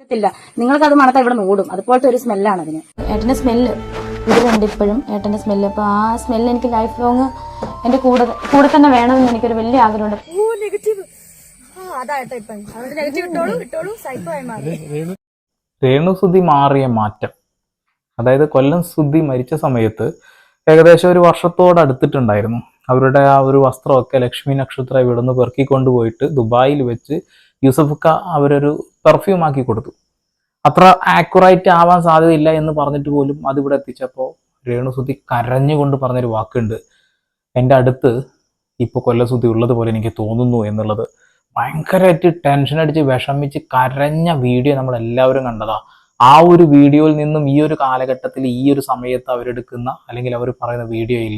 പറ്റത്തില്ല. നിങ്ങൾക്ക് അത് മണത്താ ഇവിടെ ഓടും അതുപോലത്തെ ഒരു സ്മെല്ലാണ് അതിന്. ഏട്ടന്റെ സ്മെല്ല്. ഇതിലുണ്ട് ഇപ്പോഴും ഏട്ടന്റെ സ്മെല്ല്. അപ്പോൾ ആ സ്മെല്ല് എനിക്ക് ലൈഫ് ലോങ് എന്റെ കൂടെ കൂടെ തന്നെ വേണമെന്ന് എനിക്കൊരു വലിയ ആഗ്രഹമുണ്ട്. ഓ നെഗറ്റീവ് അതായിട്ട് ഇപ്പം. അതുകൊണ്ട് നെഗറ്റീവ് ഇട്ടോളൂ ഇട്ടോളൂ. സൈക്കോ ആയി മാറി. രേണുസുതി മാറിയ മാറ്റം. അതായത് കൊല്ലം സുദ്ധി മരിച്ച സമയത്ത് ഏകദേശം ഒരു വർഷത്തോട് അടുത്തിട്ടുണ്ടായിരുന്നു. അവരുടെ ആ ഒരു വസ്ത്രമൊക്കെ ലക്ഷ്മി നക്ഷത്ര ഇവിടുന്ന് പെറുക്കിക്കൊണ്ടുപോയിട്ട് ദുബായിൽ വെച്ച് യൂസഫക്ക അവരൊരു പെർഫ്യൂം ആക്കി കൊടുത്തു. അത്ര ആക്യുറേറ്റ് ആവാൻ സാധ്യതയില്ല എന്ന് പറഞ്ഞിട്ട് പോലും അതിവിടെ എത്തിച്ചപ്പോൾ രേണുസുതി കരഞ്ഞുകൊണ്ട് പറഞ്ഞൊരു വാക്കുണ്ട്. എന്റെ അടുത്ത് ഇപ്പോൾ കൊല്ലസുതി ഉള്ളതുപോലെ എനിക്ക് തോന്നുന്നു എന്നുള്ളത് ഭയങ്കരമായിട്ട് ടെൻഷൻ അടിച്ച് വിഷമിച്ച് കരഞ്ഞ വീഡിയോ നമ്മൾ എല്ലാവരും കണ്ടതാ. ആ ഒരു വീഡിയോയിൽ നിന്നും ഈ ഒരു കാലഘട്ടത്തിൽ ഈ ഒരു സമയത്ത് അവരെടുക്കുന്ന അല്ലെങ്കിൽ അവർ പറയുന്ന വീഡിയോയിൽ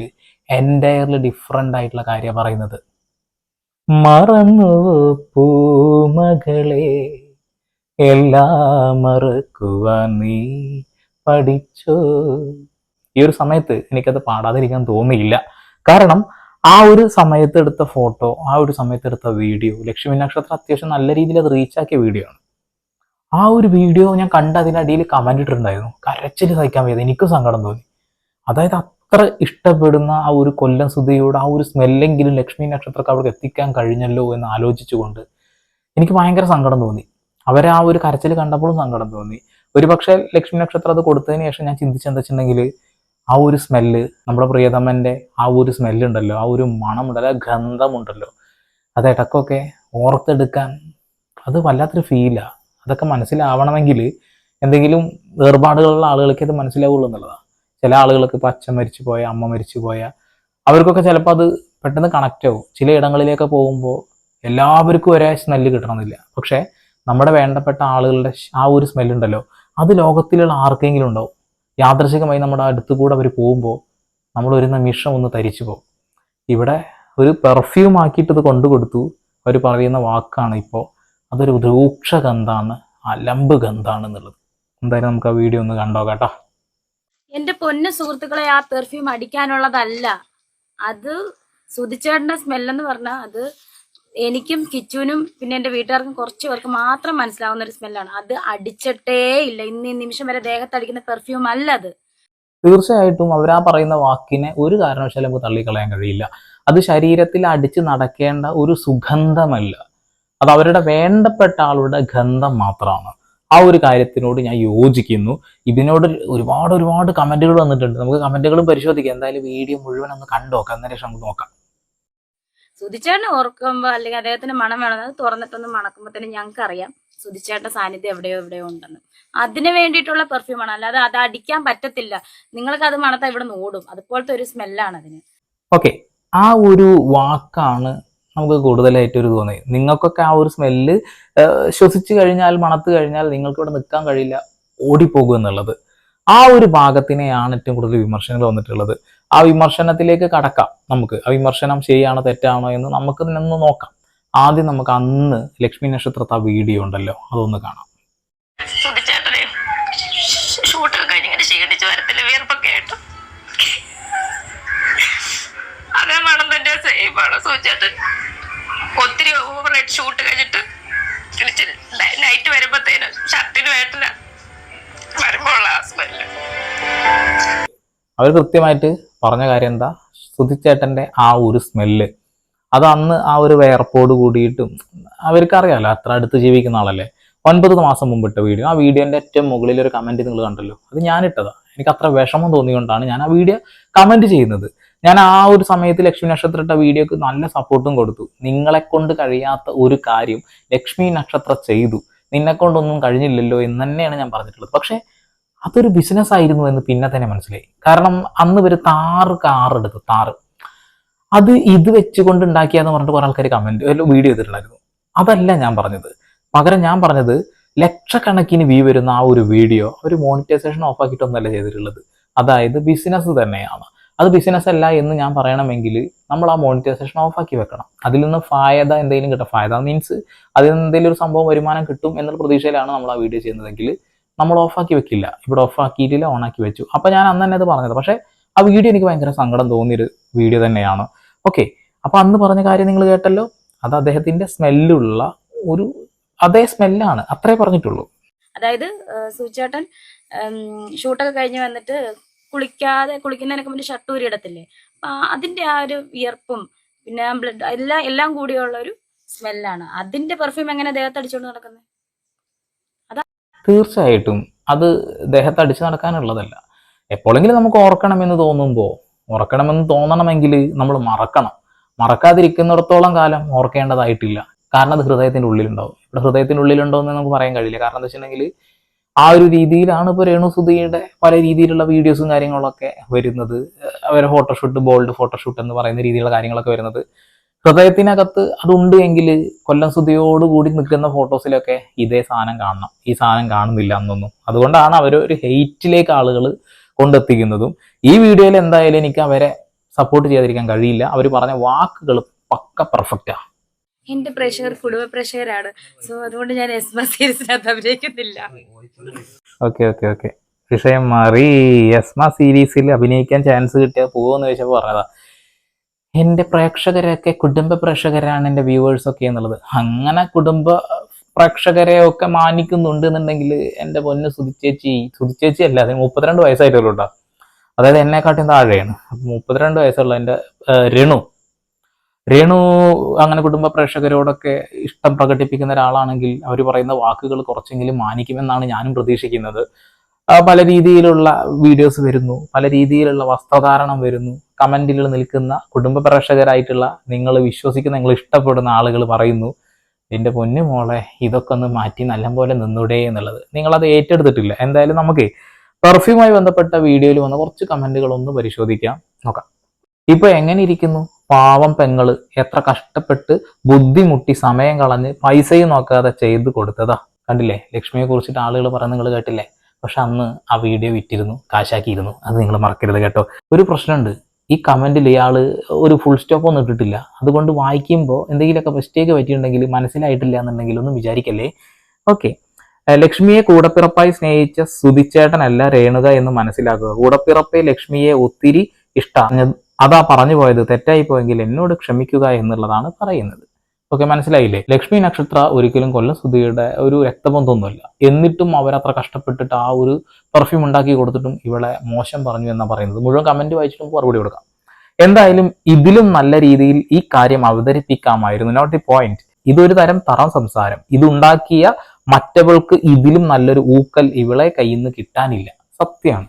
എന്റയർലി ഡിഫറെന്റ് ആയിട്ടുള്ള കാര്യം പറയുന്നത്. മറന്നു പൂമകളെ എല്ലാം മറക്കുവാൻ നീ പഠിച്ചോ? ഈ ഒരു സമയത്ത് എനിക്കത് പാടാതിരിക്കാൻ തോന്നിയില്ല. കാരണം ആ ഒരു സമയത്ത് എടുത്ത ഫോട്ടോ ആ ഒരു സമയത്ത് എടുത്ത വീഡിയോ ലക്ഷ്മി നക്ഷത്രം അത്യാവശ്യം നല്ല രീതിയിൽ അത് റീച്ചാക്കിയ വീഡിയോ ആണ്. ആ ഒരു വീഡിയോ ഞാൻ കണ്ട് അതിനടിയിൽ കമന്റ് ഇട്ടിട്ടുണ്ടായിരുന്നു. കരച്ചിൽ സഹിക്കാൻ വയ്യത് എനിക്കും സങ്കടം തോന്നി. അതായത് അത്ര ഇഷ്ടപ്പെടുന്ന ആ ഒരു കൊല്ലം സുധിയോട് ആ ഒരു സ്മെല്ലെങ്കിലും ലക്ഷ്മി നക്ഷത്രക്ക് അവിടെ എത്തിക്കാൻ കഴിഞ്ഞല്ലോ എന്ന് ആലോചിച്ചുകൊണ്ട് എനിക്ക് ഭയങ്കര സങ്കടം തോന്നി. അവരെ ആ ഒരു കരച്ചിൽ കണ്ടപ്പോഴും സങ്കടം തോന്നി. ഒരുപക്ഷെ ലക്ഷ്മി നക്ഷത്രം അത് കൊടുത്തതിന് ശേഷം ഞാൻ ചിന്തിച്ചെന്താ ആ ഒരു സ്മെല്ല് നമ്മുടെ പ്രിയതമന്റെ ആ ഒരു സ്മെല്ലുണ്ടല്ലോ ആ ഒരു മണമുണ്ടല്ലോ ഗന്ധമുണ്ടല്ലോ അത് ഇടക്കൊക്കെ ഓർത്തെടുക്കാൻ അത് വല്ലാത്തൊരു ഫീലാണ് അതൊക്കെ മനസ്സിലാവണമെങ്കിൽ എന്തെങ്കിലും വേർപാടുകളുള്ള ആളുകൾക്ക് അത് മനസ്സിലാവുള്ളൂ എന്നുള്ളതാണ് ചില ആളുകൾക്ക് ഇപ്പോൾ അച്ഛൻ മരിച്ചു പോയ അമ്മ മരിച്ചു പോയ അവർക്കൊക്കെ ചിലപ്പോൾ അത് പെട്ടെന്ന് കണക്റ്റ് ആവും. ചില ഇടങ്ങളിലേക്ക് പോകുമ്പോൾ എല്ലാവർക്കും ഒരേ സ്മെല്ല് കിട്ടണമെന്നില്ല പക്ഷേ നമ്മുടെ വേണ്ടപ്പെട്ട ആളുകളുടെ ആ ഒരു സ്മെല്ലുണ്ടല്ലോ അത് ലോകത്തിലുള്ള ആർക്കെങ്കിലും ഉണ്ടാവും. യാദൃശികമായി നമ്മുടെ അടുത്ത് കൂടെ അവർ പോകുമ്പോൾ നമ്മൾ ഒരു നിമിഷം ഒന്ന് തരിച്ചു പോകും. ഇവിടെ ഒരു പെർഫ്യൂം ആക്കിയിട്ട് ഇത് കൊണ്ടു കൊടുത്തു. അവർ പറയുന്ന വാക്കാണ് ഇപ്പോൾ അതൊരു രൂക്ഷ ഗന്ധാണ് അലമ്പ് ഗന്ധാണ് എന്നുള്ളത് എന്തായാലും നമുക്ക് ആ വീഡിയോ ഒന്ന് കണ്ടോ കേട്ടോ. എന്റെ പൊന്ന സുഹൃത്തുക്കളെ ആ പെർഫ്യൂം അടിക്കാനുള്ളതല്ല. അത് സുതിച്ചേട്ടന്റെ സ്മെല്ലെന്ന് പറഞ്ഞാൽ അത് എനിക്കും കിച്ചുവിനും പിന്നെ എന്റെ വീട്ടുകാർക്കും കുറച്ച് പേർക്ക് മാത്രം മനസ്സിലാവുന്ന ഒരു സ്മെല്ലാണ്. അത് അടിച്ചിട്ടേ ഇല്ല. ഇന്ന് നിമിഷം വരെ ദേഹത്തടിക്കുന്ന പെർഫ്യൂം അല്ല അത്. തീർച്ചയായിട്ടും അവരാ പറയുന്ന വാക്കിനെ ഒരു കാരണവശാലും നമുക്ക് തള്ളിക്കളയാൻ കഴിയില്ല. അത് ശരീരത്തിൽ അടിച്ച് നടക്കേണ്ട ഒരു സുഗന്ധമല്ല. അത് അവരുടെ വേണ്ടപ്പെട്ട ആളുടെ ഗന്ധം മാത്രമാണ്. ആ ഒരു കാര്യത്തിനോട് ഞാൻ യോജിക്കുന്നു. ഇതിനോട് ഒരുപാട് ഒരുപാട് കമന്റുകൾ വന്നിട്ടുണ്ട്. നമുക്ക് കമന്റുകളും പരിശോധിക്കാം. എന്തായാലും വീഡിയോ മുഴുവൻ ഒന്ന് കണ്ടോക്കാം അന്നേരം ശേഷം നമുക്ക് നോക്കാം. സുതിച്ചേട്ടനെ ഓർക്കുമ്പോ അല്ലെങ്കിൽ അദ്ദേഹത്തിന്റെ മണം വേണം. അത് തുറന്നിട്ടൊന്ന് മണക്കുമ്പോ തന്നെ ഞങ്ങൾക്ക് അറിയാം സുതിച്ചേട്ട സാന്നിധ്യം എവിടെയോ എവിടെയോ ഉണ്ടെന്ന്. അതിന് വേണ്ടിയിട്ടുള്ള പെർഫ്യൂമാണ് അല്ലാതെ അത് അടിക്കാൻ പറ്റത്തില്ല. നിങ്ങൾക്ക് അത് മണത്താ ഇവിടെ ഓടും. അതുപോലത്തെ ഒരു സ്മെല്ലാണ് അതിന്. ഓക്കെ ആ ഒരു വാക്കാണ് നമുക്ക് കൂടുതലായിട്ട് ഒരു തോന്നിയത് നിങ്ങൾക്കൊക്കെ ആ ഒരു സ്മെല്ല് ശ്വസിച്ചു കഴിഞ്ഞാൽ മണത്ത് കഴിഞ്ഞാൽ നിങ്ങൾക്ക് ഇവിടെ നിൽക്കാൻ കഴിയില്ല ഓടിപ്പോകും എന്നുള്ളത്. ആ ഒരു ഭാഗത്തിനെയാണ് ഏറ്റവും കൂടുതൽ വിമർശനങ്ങൾ വന്നിട്ടുള്ളത്. ആ വിമർശനത്തിലേക്ക് കടക്കാം നമുക്ക്. ആ വിമർശനം ശരിയാണോ തെറ്റാണോ എന്ന് നമുക്ക് നിന്ന് നോക്കാം. ആദ്യം നമുക്ക് അന്ന് ലക്ഷ്മി നക്ഷത്രത്തെ വീഡിയോ ഉണ്ടല്ലോ അതൊന്ന് കാണാം. ഷൂട്ടൊക്കെ കഴിഞ്ഞ് ഇങ്ങനെ ക്ഷീണിച്ച് വരത്തില്ല? വിയർപ്പൊക്കെ ആയിട്ട്. അതേ മണം തന്നെ സെയിമാണ് സുധിച്ചേട്ടൻ. ഒത്തിരി ഓവറായിട്ട് ഷൂട്ട് കഴിഞ്ഞിട്ട് നൈറ്റ് വരുമ്പോഴത്തേന് ഷർട്ടിന് വേട്ടില്ല വരുമ്പോൾ ഉള്ള സ്മെല്ല് അവർ കൃത്യമായിട്ട് പറഞ്ഞ കാര്യം എന്താ? സുധിച്ചേട്ടന്റെ ആ ഒരു സ്മെല്ല്. അത് അന്ന് ആ ഒരു വേർപ്പോട് കൂടിയിട്ടും അവർക്കറിയാമല്ലോ അത്ര അടുത്ത് ജീവിക്കുന്ന ആളല്ലേ? ഒൻപത് മാസം മുമ്പിട്ട വീഡിയോ. ആ വീഡിയോന്റെ ഏറ്റവും മുകളിൽ ഒരു കമന്റ് നിങ്ങൾ കണ്ടല്ലോ? അത് ഞാനിട്ടതാണ് എനിക്ക് അത്ര വിഷമം തോന്നിയുകൊണ്ടാണ് ഞാൻ ആ വീഡിയോ കമന്റ് ചെയ്യുന്നത്. ഞാൻ ആ ഒരു സമയത്ത് ലക്ഷ്മി നക്ഷത്ര ഇട്ട വീഡിയോക്ക് നല്ല സപ്പോർട്ടും കൊടുത്തു. നിങ്ങളെ കൊണ്ട് കഴിയാത്ത ഒരു കാര്യം ലക്ഷ്മി നക്ഷത്ര ചെയ്തു. നിന്നെക്കൊണ്ടൊന്നും കഴിഞ്ഞില്ലല്ലോ എന്ന് തന്നെയാണ് ഞാൻ പറഞ്ഞിട്ടുള്ളത്. പക്ഷേ അതൊരു ബിസിനസ് ആയിരുന്നു എന്ന് പിന്നെ തന്നെ മനസ്സിലായി. കാരണം അന്ന് വരെ താറ് കാർ എടുത്തു താറ് അത് ഇത് വെച്ചുകൊണ്ട് ഉണ്ടാക്കിയാന്ന് പറഞ്ഞിട്ട് കുറെ ആൾക്കാർ കമന്റ് വീഡിയോ ചെയ്തിട്ടുണ്ടായിരുന്നു അതല്ല ഞാൻ പറഞ്ഞത്. പകരം ഞാൻ പറഞ്ഞത് ലക്ഷക്കണക്കിന് വ്യൂ വരുന്ന ആ ഒരു വീഡിയോ ഒരു മോണിറ്റൈസേഷൻ ഓഫ് ആക്കിയിട്ടൊന്നല്ല ചെയ്തിട്ടുള്ളത്. അതായത് ബിസിനസ് തന്നെയാണ്. അത് ബിസിനസ് അല്ല എന്ന് ഞാൻ പറയണമെങ്കിൽ നമ്മൾ ആ മോണിറ്റൈസേഷൻ ഓഫ് ആക്കി വെക്കണം. അതിൽ നിന്ന് ഫായത എന്തെങ്കിലും കിട്ടും. ഫായത മീൻസ് അതിൽ നിന്ന് എന്തെങ്കിലും ഒരു സംഭവം വരുമാനം കിട്ടും എന്നുള്ള പ്രതീക്ഷയിലാണ് നമ്മൾ ആ വീഡിയോ ചെയ്യുന്നതെങ്കിൽ നമ്മൾ ഓഫാക്കി വെക്കില്ല. ഇവിടെ ഓഫാക്കിയിട്ടില്ല ഓൺ ആക്കി വെച്ചു. അപ്പൊ ഞാൻ അന്ന് തന്നെ അത് പറഞ്ഞത്. പക്ഷേ ആ വീഡിയോ എനിക്ക് ഭയങ്കര സങ്കടം തോന്നിയൊരു വീഡിയോ തന്നെയാണ്. ഓക്കെ. അപ്പൊ അന്ന് പറഞ്ഞ കാര്യം നിങ്ങൾ കേട്ടല്ലോ. അത് അദ്ദേഹത്തിന്റെ സ്മെല്ലുള്ള ഒരു അതേ സ്മെല്ലാണ്. അത്രേ പറഞ്ഞിട്ടുള്ളൂ. അതായത് സൂചേട്ടൻ ഷൂട്ടൊക്കെ കഴിഞ്ഞ് വന്നിട്ട് കുളിക്കാതെ കുളിക്കുന്നതിനൊക്കെ മുന്നേ ഷർട്ട് ഊരി ഇടത്തില്ലേ? അപ്പൊ അതിന്റെ ആ ഒരു വിയർപ്പും പിന്നെ ബ്ലഡ് എല്ലാം എല്ലാം കൂടിയുള്ള ഒരു സ്മെല്ലാണ്. അതിന്റെ പെർഫ്യൂം എങ്ങനെ ദേഹത്ത് അടിച്ചുകൊണ്ട് നടക്കുന്നത് തീർച്ചയായിട്ടും അത് ദേഹത്ത് അടിച്ചു നടക്കാനുള്ളതല്ല. എപ്പോഴെങ്കിലും നമുക്ക് ഓർക്കണമെന്ന് തോന്നുമ്പോൾ ഓർക്കണമെന്ന് തോന്നണമെങ്കിൽ നമ്മൾ മറക്കണം. മറക്കാതിരിക്കുന്നിടത്തോളം കാലം ഓർക്കേണ്ടതായിട്ടില്ല. കാരണം അത് ഹൃദയത്തിന്റെ ഉള്ളിലുണ്ടാവും. ഇവിടെ ഹൃദയത്തിന്റെ ഉള്ളിലുണ്ടോ എന്ന് നമുക്ക് പറയാൻ കഴിയില്ല. കാരണം എന്താ വെച്ചിട്ടുണ്ടെങ്കിൽ ആ ഒരു രീതിയിലാണ് ഇപ്പോൾ രേണുസുതിയുടെ പല രീതിയിലുള്ള വീഡിയോസും കാര്യങ്ങളൊക്കെ വരുന്നത്. അവരെ ഫോട്ടോഷൂട്ട് ബോൾഡ് ഫോട്ടോഷൂട്ട് എന്ന് പറയുന്ന രീതിയിലുള്ള കാര്യങ്ങളൊക്കെ വരുന്നത്. ഹൃദയത്തിനകത്ത് അതുണ്ട് എങ്കിൽ കൊല്ലം കൂടി നിൽക്കുന്ന ഫോട്ടോസിലൊക്കെ ഇതേ സാധനം കാണണം. ഈ സാധനം കാണുന്നില്ല എന്നൊന്നും. അതുകൊണ്ടാണ് അവർ ഒരു ഹെയ്റ്റിലേക്ക് ആളുകൾ കൊണ്ടെത്തിക്കുന്നതും. ഈ വീഡിയോയിൽ എന്തായാലും എനിക്ക് അവരെ സപ്പോർട്ട് ചെയ്തിരിക്കാൻ കഴിയില്ല. അവർ പറഞ്ഞ വാക്കുകൾ പക്ക പെർഫെക്റ്റാ എന്റെ പ്രഷർ കുടുംബ പ്രഷറാണ്. സോ അതുകൊണ്ട് ഞാൻ എസ്മ സീരീസിനകത്ത് അഭിനയിക്കുന്നില്ല. ഓക്കെ ഓക്കെ ഓക്കെ വിഷയം മാറി. എസ്മ സീരീസിൽ അഭിനയിക്കാൻ ചാൻസ് കിട്ടിയാൽ പോകുമെന്ന് ചോദിച്ചപ്പോൾ പറഞ്ഞതാ. എന്റെ പ്രേക്ഷകരൊക്കെ കുടുംബ പ്രേക്ഷകരാണ് എന്റെ വ്യൂവേഴ്സൊക്കെ എന്നുള്ളത്. അങ്ങനെ കുടുംബ പ്രേക്ഷകരെ ഒക്കെ മാനിക്കുന്നുണ്ട് എന്നുണ്ടെങ്കിൽ എന്റെ പൊന്ന് സുതിച്ചേച്ചി സുതിച്ചേച്ചി അല്ല അതിന് മുപ്പത്തിരണ്ട് വയസ്സായിട്ടുള്ളൂ കേട്ടോ. അതായത് എന്നെക്കാട്ടിയും താഴെയാണ്. അപ്പം മുപ്പത്തിരണ്ട് വയസ്സുള്ള എന്റെ രണു. രേണു അങ്ങനെ കുടുംബ പ്രേക്ഷകരോടൊക്കെ ഇഷ്ടം പ്രകടിപ്പിക്കുന്ന ഒരാളാണെങ്കിൽ അവർ പറയുന്ന വാക്കുകൾ കുറച്ചെങ്കിലും മാനിക്കുമെന്നാണ് ഞാനും പ്രതീക്ഷിക്കുന്നത്. പല രീതിയിലുള്ള വീഡിയോസ് വരുന്നു പല രീതിയിലുള്ള വസ്ത്രധാരണം വരുന്നു. കമന്റിൽ നിൽക്കുന്ന കുടുംബ പ്രേക്ഷകരായിട്ടുള്ള നിങ്ങൾ വിശ്വസിക്കുന്ന നിങ്ങൾ ഇഷ്ടപ്പെടുന്ന ആളുകൾ പറയുന്നു എന്റെ പൊന്നു മോളെ ഇതൊക്കെ ഒന്ന് മാറ്റി നല്ലപോലെ നിന്നൂടെ എന്നുള്ളത്. നിങ്ങളത് ഏറ്റെടുത്തിട്ടില്ല. എന്തായാലും നമുക്ക് പെർഫ്യൂമായി ബന്ധപ്പെട്ട വീഡിയോയിൽ വന്ന കുറച്ച് കമന്റുകൾ ഒന്ന് പരിശോധിക്കാം. നോക്കാം. ഇപ്പൊ എങ്ങനെ ഇരിക്കുന്നു? പാവം പെങ്ങൾ എത്ര കഷ്ടപ്പെട്ട് ബുദ്ധിമുട്ടി സമയം കളഞ്ഞ് പൈസയും നോക്കാതെ ചെയ്ത് കൊടുത്തതാ. കണ്ടില്ലേ? ലക്ഷ്മിയെ കുറിച്ചിട്ട് ആളുകൾ പറയുന്നത് നിങ്ങൾ കേട്ടില്ലേ? പക്ഷെ അന്ന് ആ വീഡിയോ വിറ്റിരുന്നു കാശാക്കിയിരുന്നു. അത് നിങ്ങൾ മറക്കരുത് കേട്ടോ. ഒരു പ്രശ്നമുണ്ട്. ഈ കമന്റിൽ ഇയാൾ ഒരു ഫുൾ സ്റ്റോപ്പ് ഒന്നും ഇട്ടിട്ടില്ല. അതുകൊണ്ട് വായിക്കുമ്പോൾ എന്തെങ്കിലുമൊക്കെ മിസ്റ്റേക്ക് പറ്റിയിട്ടുണ്ടെങ്കിൽ മനസ്സിലായിട്ടില്ല എന്നുണ്ടെങ്കിൽ ഒന്നും വിചാരിക്കല്ലേ? ഓക്കെ ലക്ഷ്മിയെ കൂടപ്പിറപ്പായി സ്നേഹിച്ച സുതിച്ചേട്ടനല്ല രേണുക എന്ന് മനസ്സിലാക്കുക. കൂടപ്പിറപ്പെ ലക്ഷ്മിയെ ഒത്തിരി ഇഷ്ട അതാ പറഞ്ഞു പോയത് തെറ്റായി പോയെങ്കിൽ എന്നോട് ക്ഷമിക്കുക എന്നുള്ളതാണ് പറയുന്നത്. ഓക്കെ മനസ്സിലായില്ലേ? ലക്ഷ്മി നക്ഷത്ര ഒരിക്കലും കൊല്ലം സുധിയുടെ ഒരു രക്തബന്ധമൊന്നുമില്ല. എന്നിട്ടും അവരത്ര കഷ്ടപ്പെട്ടിട്ട് ആ ഒരു പെർഫ്യൂം ഉണ്ടാക്കി കൊടുത്തിട്ടും ഇവളെ മോശം പറഞ്ഞു എന്നാണ് പറയുന്നത്. മുഴുവൻ കമന്റ് വായിച്ചിട്ട് മറുപടി കൊടുക്കാം. എന്തായാലും ഇതിലും നല്ല രീതിയിൽ ഈ കാര്യം അവതരിപ്പിക്കാമായിരുന്നു. നോട്ട് ദി പോയിന്റ് ഇതൊരു തരം തറം സംസാരം. ഇതുണ്ടാക്കിയ മറ്റവൾക്ക് ഇതിലും നല്ലൊരു ഊക്കൽ ഇവളെ കയ്യിൽ നിന്ന് കിട്ടാനില്ല. സത്യമാണ്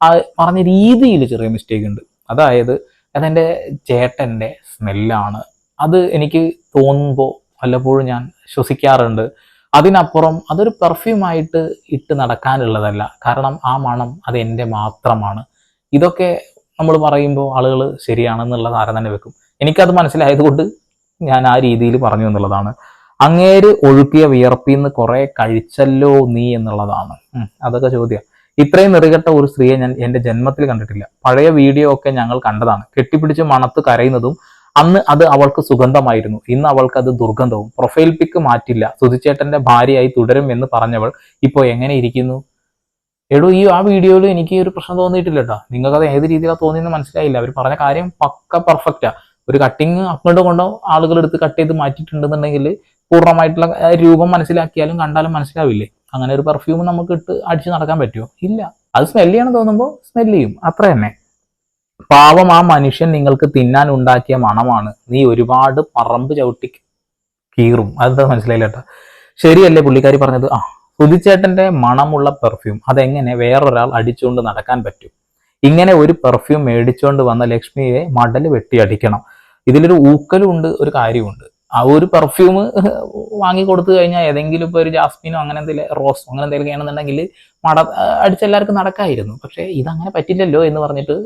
ആ പറഞ്ഞ രീതിയിൽ ചെറിയ മിസ്റ്റേക്ക് ഉണ്ട്. അതായത് അതെന്റെ ചേട്ടന്റെ സ്മെല്ലാണ് അത് എനിക്ക് തോന്നുമ്പോൾ വല്ലപ്പോഴും ഞാൻ ശ്വസിക്കാറുണ്ട്. അതിനപ്പുറം അതൊരു പെർഫ്യൂമായിട്ട് ഇട്ട് നടക്കാനുള്ളതല്ല. കാരണം ആ മണം അത് എന്റെ മാത്രമാണ്. ഇതൊക്കെ നമ്മൾ പറയുമ്പോൾ ആളുകൾ ശരിയാണെന്നുള്ള ധാരണ തന്നെ വെക്കും. എനിക്കത് മനസ്സിലായതുകൊണ്ട് ഞാൻ ആ രീതിയിൽ പറഞ്ഞു എന്നുള്ളതാണ്. അങ്ങേര് ഒഴുക്കിയ വിയർപ്പിൽ നിന്ന് കുറെ കഴിച്ചല്ലോ നീ എന്നുള്ളതാണ്. അതൊക്കെ ചോദ്യം. ഇത്രയും നിറുകെട്ട ഒരു സ്ത്രീയെ ഞാൻ എന്റെ ജന്മത്തിൽ കണ്ടിട്ടില്ല. പഴയ വീഡിയോ ഒക്കെ ഞങ്ങൾ കണ്ടതാണ്. കെട്ടിപ്പിടിച്ച് മണത്ത് കരയുന്നതും അന്ന് അത് അവൾക്ക് സുഗന്ധമായിരുന്നു. ഇന്ന് അവൾക്ക് അത് ദുർഗന്ധവും പ്രൊഫൈൽ പിക്ക് മാറ്റില്ല. സുധിച്ചേട്ടന്റെ ഭാര്യയായി തുടരും എന്ന് പറഞ്ഞവൾ ഇപ്പോൾ എങ്ങനെ ഇരിക്കുന്നു? എടോ ഈ ആ വീഡിയോയിൽ എനിക്ക് ഒരു പ്രശ്നം തോന്നിയിട്ടില്ല കേട്ടോ നിങ്ങൾക്ക് അത് ഏത് രീതിയിലാണ് തോന്നിയെന്ന് മനസ്സിലായില്ല. അവർ പറഞ്ഞ കാര്യം പക്ക പെർഫെക്റ്റാ ഒരു കട്ടിങ് അങ്ങോട്ട് കൊണ്ടോ ആളുകൾ എടുത്ത് കട്ട് ചെയ്ത് മാറ്റിയിട്ടുണ്ടെന്നുണ്ടെങ്കിൽ പൂർണമായിട്ടുള്ള രൂപം മനസ്സിലാക്കിയാലും കണ്ടാലും മനസ്സിലാവില്ലേ? അങ്ങനെ ഒരു പെർഫ്യൂം നമുക്ക് ഇട്ട് അടിച്ച് നടക്കാൻ പറ്റുമോ? ഇല്ല. അത് സ്മെല്ല് ചെയ്യണം തോന്നുമ്പോൾ സ്മെല്ല് ചെയ്യും. അത്ര തന്നെ പാവം ആ മനുഷ്യൻ നിങ്ങൾക്ക് തിന്നാൻ ഉണ്ടാക്കിയ മണമാണ്. നീ ഒരുപാട് പറമ്പ് ചവിട്ടി കീറും. അത് മനസ്സിലായില്ല കേട്ടോ. ശരിയല്ലേ പുള്ളിക്കാരി പറഞ്ഞത്? ആ സുധിച്ചേട്ടന്റെ മണമുള്ള പെർഫ്യൂം അതെങ്ങനെ വേറൊരാൾ അടിച്ചുകൊണ്ട് നടക്കാൻ പറ്റും? ഇങ്ങനെ ഒരു പെർഫ്യൂം മേടിച്ചുകൊണ്ട് വന്ന ലക്ഷ്മിയെ മടൽ വെട്ടി അടിക്കണം. ഇതിലൊരു ഊക്കലും ഉണ്ട് ഒരു കാര്യമുണ്ട് ആ ഒരു പെർഫ്യൂം വാങ്ങി കൊടുത്തു കഴിഞ്ഞാൽ ഏതെങ്കിലും ഇപ്പോൾ ഒരു ജാസ്മിനോ അങ്ങനെ എന്തെങ്കിലും റോസോ അങ്ങനെ എന്തെങ്കിലും ആണെന്നുണ്ടെങ്കിൽ മട അടിച്ചെല്ലാവർക്കും നടക്കായിരുന്നു. പക്ഷേ ഇതങ്ങനെ പറ്റില്ലല്ലോ എന്ന് പറഞ്ഞിട്ട്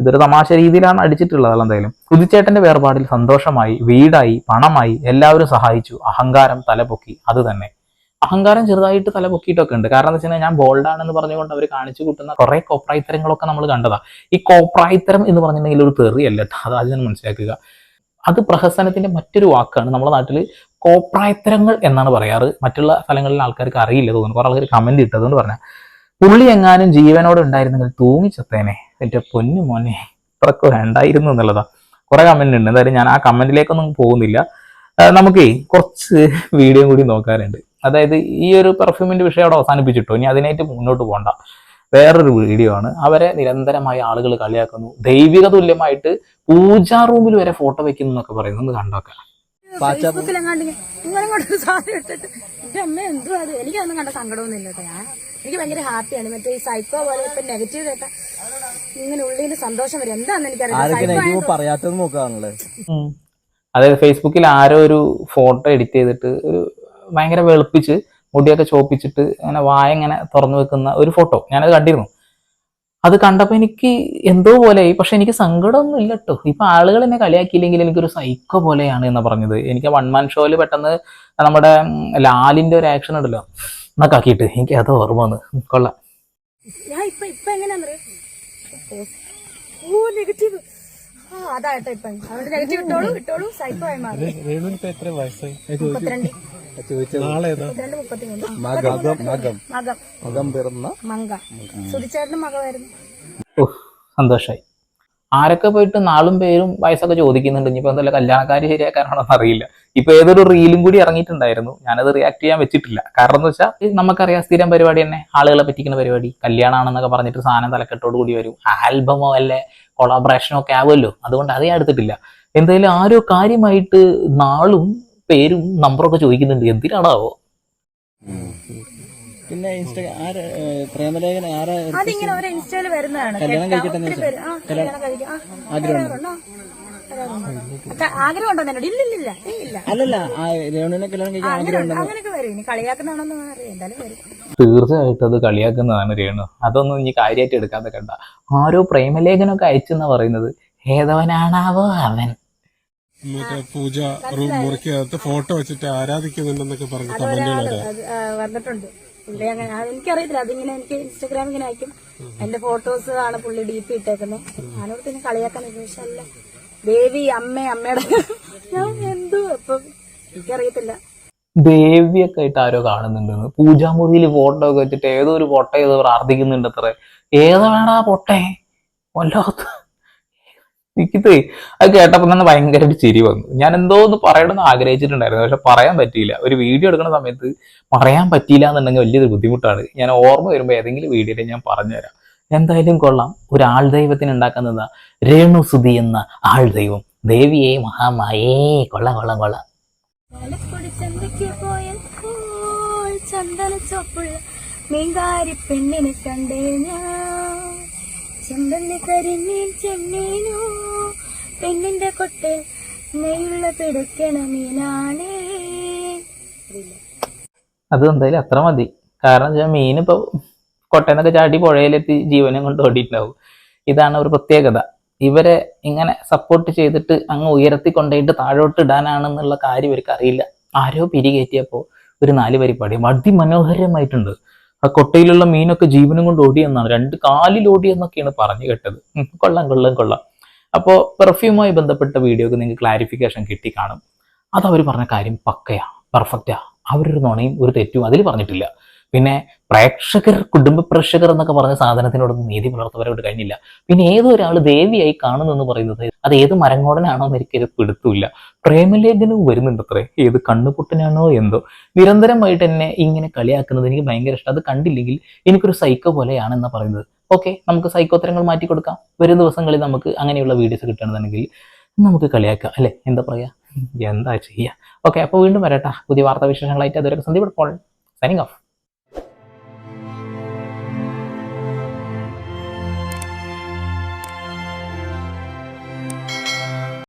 ഇതൊരു തമാശ രീതിയിലാണ് അടിച്ചിട്ടുള്ളത് എന്തായാലും. കുതിച്ചേട്ടന്റെ വേർപാടിൽ സന്തോഷമായി വീടായി പണമായി എല്ലാവരും സഹായിച്ചു. അഹങ്കാരം തലപൊക്കി. അത് തന്നെ. അഹങ്കാരം ചെറുതായിട്ട് തലപൊക്കിയിട്ടൊക്കെ ഉണ്ട്. കാരണം എന്താ വെച്ചാൽ ഞാൻ ബോൾഡാണെന്ന് പറഞ്ഞുകൊണ്ട് അവർ കാണിച്ചു കൂട്ടുന്ന കുറെ കോപ്രായിത്തരങ്ങളൊക്കെ നമ്മൾ കണ്ടതാ. ഈ കോപ്രായിത്തരം എന്ന് പറഞ്ഞിട്ടുണ്ടെങ്കിൽ ഒരു തെറിയല്ല അത് ആദ്യം മനസ്സിലാക്കുക. അത് പ്രഹസനത്തിന്റെ മറ്റൊരു വാക്കാണ്. നമ്മുടെ നാട്ടിൽ കോപ്രായത്തരങ്ങൾ എന്നാണ് പറയാറ്. മറ്റുള്ള സ്ഥലങ്ങളിൽ ആൾക്കാർക്ക് അറിയില്ല തോന്നുന്നു. കുറെ ആൾക്കാർ കമന്റ് ഇട്ടതുകൊണ്ട് പറഞ്ഞ പുള്ളി എങ്ങാനും ജീവനോട് ഉണ്ടായിരുന്നെങ്കിൽ തൂങ്ങിച്ചത്തേനെ. എന്റെ പൊന്നു മോനെ ഇത്രക്കും വേണ്ടായിരുന്നു എന്നുള്ളതാ. കുറെ കമന്റ് ഉണ്ട്. എന്തായാലും ഞാൻ ആ കമന്റിലേക്കൊന്നും പോകുന്നില്ല. നമുക്ക് കുറച്ച് വീഡിയോ കൂടി നോക്കാറുണ്ട് അതായത് ഈ ഒരു പെർഫ്യൂമിന്റെ വിഷയം അവിടെ അവസാനിപ്പിച്ചിട്ടു? ഇനി അതിനായിട്ട് മുന്നോട്ട് പോകണ്ട വേറൊരു വീഡിയോ ആണ്. അവരെ നിരന്തരമായി ആളുകൾ കളിയാക്കുന്നു. ദൈവിക തുല്യമായിട്ട് പൂജാ റൂമിൽ വരെ ഫോട്ടോ വെക്കുന്നു എന്നൊക്കെ പറയുന്നു. ഒന്ന് കണ്ടോക്കെ. എനിക്കതൊന്നും കണ്ട സങ്കടമൊന്നും ഇല്ല കേട്ടോ. ഞാൻ എനിക്ക് ഭയങ്കര ഹാപ്പിയാണ് മറ്റേ ഈ സൈക്കോ പോലെ ഇപ്പൊ നെഗറ്റീവ് കേട്ടാ. ഇങ്ങനെ ഉള്ളിൽ സന്തോഷം വരും. എന്താന്ന് എനിക്കറിയാം. അതായത് ഫേസ്ബുക്കിൽ ആരോ ഒരു ഫോട്ടോ എഡിറ്റ് ചെയ്തിട്ട് ഒരു ഭയങ്കര വെളുപ്പിച്ച് മുടിയൊക്കെ ചോപ്പിച്ചിട്ട് അങ്ങനെ വായ ഇങ്ങനെ തുറന്നു വെക്കുന്ന ഒരു ഫോട്ടോ ഞാനത് കണ്ടിരുന്നു. അത് കണ്ടപ്പോൾ എനിക്ക് എന്തോ പോലെയായി. പക്ഷെ എനിക്ക് സങ്കടമൊന്നും ഇല്ല കേട്ടോ ഇപ്പൊ ആളുകൾ എന്നെ കളിയാക്കിയില്ലെങ്കിൽ എനിക്കൊരു സൈക്കോ പോലെയാണ് എന്ന് പറഞ്ഞത്. എനിക്ക് വൺ മാൻ ഷോയിൽ പെട്ടെന്ന് നമ്മുടെ ലാലിന്റെ ഒരു ആക്ഷൻ ഉണ്ടല്ലോ. എന്നൊക്കെ ആക്കിയിട്ട് എനിക്ക് അത് ഓർമ്മ വന്ന്. കൊള്ളാം. ഞാൻ ഇപ്പൊ ഇപ്പൊ എങ്ങനെയാന്നറിയോ ഓ നെഗറ്റീവ് ആ അതുകൊണ്ട് നെഗറ്റീവ് ഇട്ടോളൂ ഇട്ടോളൂ. സൈക്കോ ആയി മാറി. രേണുവിനിപ്പോ എത്ര വയസ്സായി? മുപ്പത്തിരണ്ട്. നാളെ ഏതാ? മുപ്പത്തിരണ്ട് മുപ്പത്തിമൂന്ന്. മകം മകം. മകം. മകം പിറന്ന മങ്ക. സുധിച്ചേട്ടനും മകമായിരുന്നു ഉഫ്, സന്തോഷായി. ആരൊക്കെ പോയിട്ട് നാളും പേരും വയസ്സൊക്കെ ചോദിക്കുന്നുണ്ട്? ഇനിയിപ്പോ എന്തല്ല കല്യാണക്കാര് ശരിയാക്കാനാണോ അറിയില്ല. ഇപ്പൊ ഏതൊരു റീലും കൂടി ഇറങ്ങിയിട്ടുണ്ടായിരുന്നു. ഞാനത് റിയാക്ട് ചെയ്യാൻ വെച്ചിട്ടില്ല. കാരണം എന്ന് വെച്ചാൽ നമുക്കറിയാം സ്ഥിരം പരിപാടി തന്നെ. ആളുകളെ പറ്റിക്കുന്ന പരിപാടി. കല്യാണമാണെന്നൊക്കെ പറഞ്ഞിട്ട് സാധനം തലക്കെട്ടോട് കൂടി വരും. ആൽബമോ അല്ലെ കൊളാബറേഷനോ ഒക്കെ ആവുമല്ലോ. അതുകൊണ്ട് അത് എടുത്തിട്ടില്ല. എന്തായാലും ആരോ കാര്യമായിട്ട് നാളും പേരും നമ്പറൊക്കെ ചോദിക്കുന്നുണ്ട്. എന്തിനാണാവോ? പിന്നെ ഇൻസ്റ്റാ ആരാ അതിങ്ങനെ ഇൻസ്റ്റയിൽ വരുന്നതാണ്. കല്യാണം കേട്ടോ. കഴിക്കട്ടെ എന്ന് ഒത്തിരി പേര്. ആ കല്യാണം കഴിക്കാം ആ, ആഗ്രഹമുണ്ടോ? ആഗ്രഹമുണ്ടോ? ഒക്കെ ആഗ്രഹമുണ്ടോ എന്നോട്? ഇല്ല ഇല്ല ഇല്ല ഇല്ല. അല്ലല്ല ആ രേണുവിനെ കല്യാണം കഴിക്കാൻ ആഗ്രഹം അങ്ങനെയൊക്കെ വരും. ഇനി കളിയാക്കുന്നതാണെന്ന് അറിയാം. എന്തായാലും വരും. തീർച്ചയായിട്ടും അത് കളിയാക്കുന്നതാണ് രേണു. അതൊന്നും ഇനി കാര്യമായിട്ട് എടുക്കാതെ കണ്ട. ആരോ പ്രേമലേഖനമൊക്കെ അയച്ചെന്നാ പറയുന്നത്. ഏതവനാണാവോ അവൻ? മറ്റേ പൂജ റൂം മുറിക്കകത്ത് ഫോട്ടോ വെച്ചിട്ട് ആരാധിക്കുന്നുണ്ടെന്നൊക്കെ പറഞ്ഞു വന്നിട്ടുണ്ട്. പുള്ളി അങ്ങനെ എനിക്കറിയത്തില്ല. അതിങ്ങനെ എനിക്ക് ഇൻസ്റ്റാഗ്രാം ഇങ്ങനെ അയക്കും. എന്റെ ഫോട്ടോസ് ആണ് പുള്ളി ഡി പി ഇട്ടേക്കുന്നത്. ഞാനോട് പിന്നെ കളിയാക്കാൻ പക്ഷെ അല്ല ദേവി അമ്മ അമ്മയുടെ ഞാൻ എന്തോ അപ്പം എനിക്കറിയത്തില്ല. ദേവിയൊക്കെ ആയിട്ട് ആരോ കാണുന്നുണ്ടെന്ന് പൂജാമുറിയിൽ ഫോട്ടോ ഒക്കെ വെച്ചിട്ട് ഏതോ ഒരു പൊട്ട ഏതോ പ്രാർത്ഥിക്കുന്നുണ്ട് അത്ര. ഏതാണ് ആ പൊട്ടേ? വല്ലാത്ത എനിക്കിത് അത് കേട്ടപ്പോൾ തന്നെ ഭയങ്കരമായിട്ട് ചിരി വന്നു. ഞാൻ എന്തോ ഒന്ന് പറയണമെന്ന് ആഗ്രഹിച്ചിട്ടുണ്ടായിരുന്നു പക്ഷെ പറയാൻ പറ്റിയില്ല. ഒരു വീഡിയോ എടുക്കുന്ന സമയത്ത് പറയാൻ പറ്റിയില്ല എന്നുണ്ടെങ്കിൽ വലിയൊരു ബുദ്ധിമുട്ടാണ്. ഞാൻ ഓർമ്മ വരുമ്പോൾ ഏതെങ്കിലും വീഡിയോയിൽ ഞാൻ പറഞ്ഞുതരാം. എന്തായാലും കൊള്ളാം. ഒരു ആൾ ദൈവത്തിന് ഉണ്ടാക്കുന്നതാ രേണുസുതി എന്ന ആൾ ദൈവം. ദേവിയെ മഹാമായേ കൊള്ള കൊള്ളാം കൊള്ളാം. ചന്ദന ചോപ്പുള്ള പെണ്ണിനെ കണ്ടേ ഞാൻ. ചെമ്പല്ലി കരിമീൻ ചെമ്മീനോ പെണ്ണിന്റെ കൊട്ട് നെയ്യുള്ള പിടുക്കണ മീനാണേ. അത് എന്തായാലും അത്ര മതി. കാരണം വെച്ചാൽ മീൻ ഇപ്പൊ കൊട്ടനൊക്കെ ചാടി പുഴയിലെത്തി ജീവനും കൊണ്ട് ഓടിയിട്ടുണ്ടാവും. ഇതാണ് ഒരു പ്രത്യേകത. ഇവരെ ഇങ്ങനെ സപ്പോർട്ട് ചെയ്തിട്ട് അങ്ങ് ഉയർത്തി കൊണ്ടുപോയിട്ട് താഴോട്ട് ഇടാനാണെന്നുള്ള കാര്യം ഇവർക്ക് അറിയില്ല. ആരോ പിരികേറ്റിയപ്പോൾ ഒരു നാല് പരിപാടി അതിമനോഹരമായിട്ടുണ്ട്. ആ കൊട്ടയിലുള്ള മീനൊക്കെ ജീവനും കൊണ്ട് ഓടിയെന്നാണ് രണ്ട് കാലിൽ ഓടിയെന്നൊക്കെയാണ് പറഞ്ഞു കേട്ടത്. കൊള്ളാം കൊള്ളാം കൊള്ളാം. അപ്പോൾ പെർഫ്യൂമായി ബന്ധപ്പെട്ട വീഡിയോക്ക് നിങ്ങൾക്ക് ക്ലാരിഫിക്കേഷൻ കിട്ടി കാണും. അത് അവർ പറഞ്ഞ കാര്യം പക്കയാ പെർഫെക്റ്റാ അവരൊരു നുണയും ഒരു തെറ്റും അതിൽ പറഞ്ഞിട്ടില്ല. പിന്നെ പ്രേക്ഷകർ കുടുംബ പ്രേക്ഷകർ എന്നൊക്കെ പറഞ്ഞ സാധനത്തിനോടൊന്നും നീതി പുലർത്തവരോട് കഴിഞ്ഞില്ല. പിന്നെ ഏതോ ഒരാൾ ദേവിയായി കാണുന്നു എന്ന് പറയുന്നത് അത് ഏത് മരങ്ങോടനാണോ എന്ന് എനിക്കത് പിടുത്തമില്ല. പ്രേമലേഖനവും വരുന്നുണ്ട് അത്രേ ഏത് കണ്ണുപൊട്ടനാണോ എന്തോ. നിരന്തരമായിട്ട് എന്നെ ഇങ്ങനെ കളിയാക്കുന്നത് എനിക്ക് ഭയങ്കര ഇഷ്ടം. അത് കണ്ടില്ലെങ്കിൽ എനിക്കൊരു സൈക്കോ പോലെയാണെന്നാണ് പറയുന്നത്. ഓക്കെ നമുക്ക് സൈക്കോത്തരങ്ങൾ മാറ്റി കൊടുക്കാം. വരും ദിവസങ്ങളിൽ നമുക്ക് അങ്ങനെയുള്ള വീഡിയോസ് കിട്ടുകയാണെന്നുണ്ടെങ്കിൽ നമുക്ക് കളിയാക്കാം അല്ലേ? എന്താ പറയാ? എന്താ ചെയ്യുക ഓക്കെ അപ്പോൾ വീണ്ടും വരട്ടെ. പുതിയ വാർത്താ വിശേഷങ്ങളായിട്ട് അതൊരു സന്ദീപ് പോൾ. Signing off